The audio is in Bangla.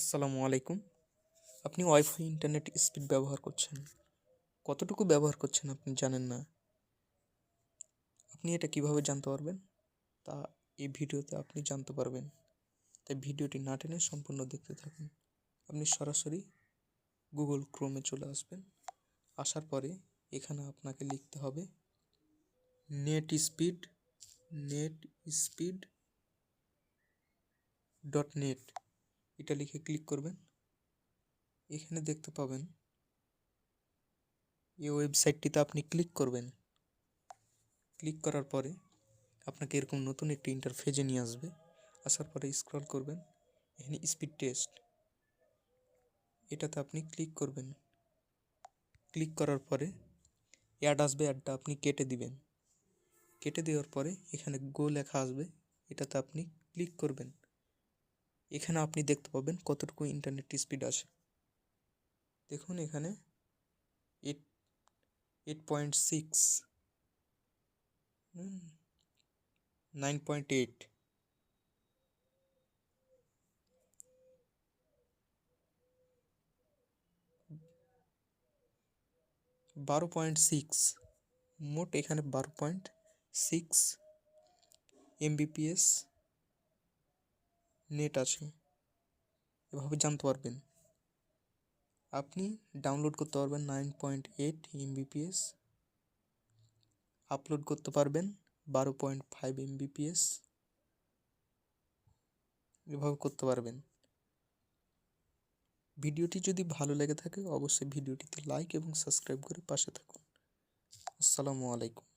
আসসালামু আলাইকুম। আপনি ওয়াইফাই ইন্টারনেট স্পিড ব্যবহার করছেন। কতটুকু ব্যবহার করছেন আপনি জানেন না। আপনি এটা কীভাবে জানতে পারবেন? তা এই ভিডিওতে আপনি জানতে পারবেন। তাই ভিডিওটি না টেনে সম্পূর্ণ দেখতে থাকুন। আপনি সরাসরি গুগল ক্রোমে চলে আসবেন। আসার পরে এখানে আপনাকে লিখতে হবে, net speed net speed dot net. এটা লিখে ক্লিক করবেন। এখানে দেখতে পাবেন এই ওয়েবসাইটটিতে আপনি ক্লিক করবেন। ক্লিক করার পরে আপনাকে এরকম নতুন একটি ইন্টারফেজে নিয়ে আসবে। আসার পরে স্ক্রল করবেন, এখানে স্পিড টেস্ট এটাতে আপনি ক্লিক করবেন। ক্লিক করার পরে অ্যাড আসবে অ্যাডটা আপনি কেটে দিবেন। কেটে দেওয়ার পরে এখানে গো লেখা আসবে, এটাতে আপনি ক্লিক করবেন। এখানে আপনি দেখতে পাবেন কতটুকু ইন্টারনেট স্পিড আছে। দেখুন এখানে eight eight point six nine point eight বারো পয়েন্ট সিক্স মোট এখানে বারো পয়েন্ট সিক্স এমবিপিএস নেট আছে, এভাবে জানতে পারবেন। আপনি ডাউনলোড করতে পারবেন nine point eight Mbps upload করতে পারবেন বারো পয়েন্ট ফাইভ এমবিপিএস এভাবে করতে পারবেন। ভিডিওটি যদি ভালো লেগে থাকে, অবশ্যই ভিডিওটিতে লাইক এবং সাবস্ক্রাইব করে পাশে থাকুন। আসসালামু আলাইকুম।